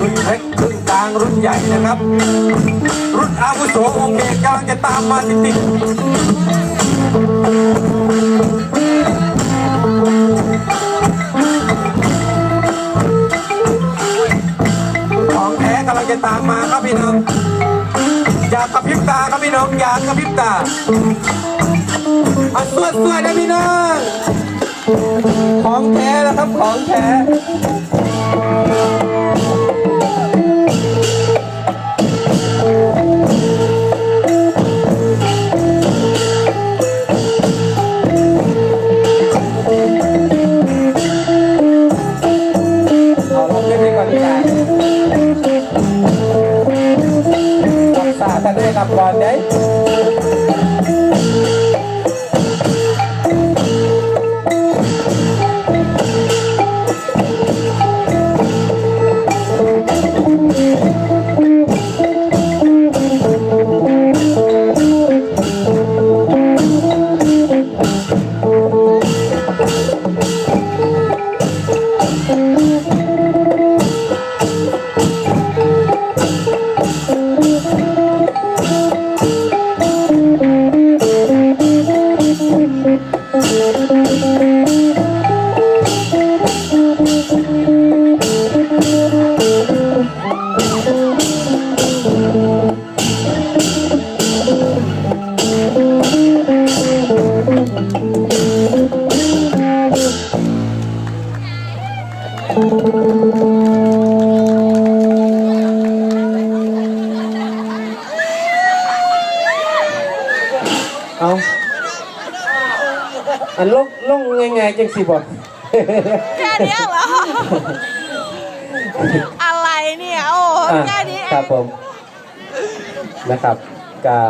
รุ่นเล็กนกลงรุ่ใหญ่นะครับ รุ่นอาวุโสโอเคกำลังจะตามมาติดติดของแท้กำลังจะตามมาครับพี่น้องอยากกระพริบตาครับพี่น้องอย่ากระพริบตา อันสวดสวดนะพี่น้อง ของแท้แล้วครับของแท้เอาลงเล่นให้ก่อนดีกว่ารักษาท่านได้กับบอลได้ เอาอันลงลงง่ายๆจังสิบ่แค่เนี้ยเหรอ แค่นี้เอครับงผมนะครับกา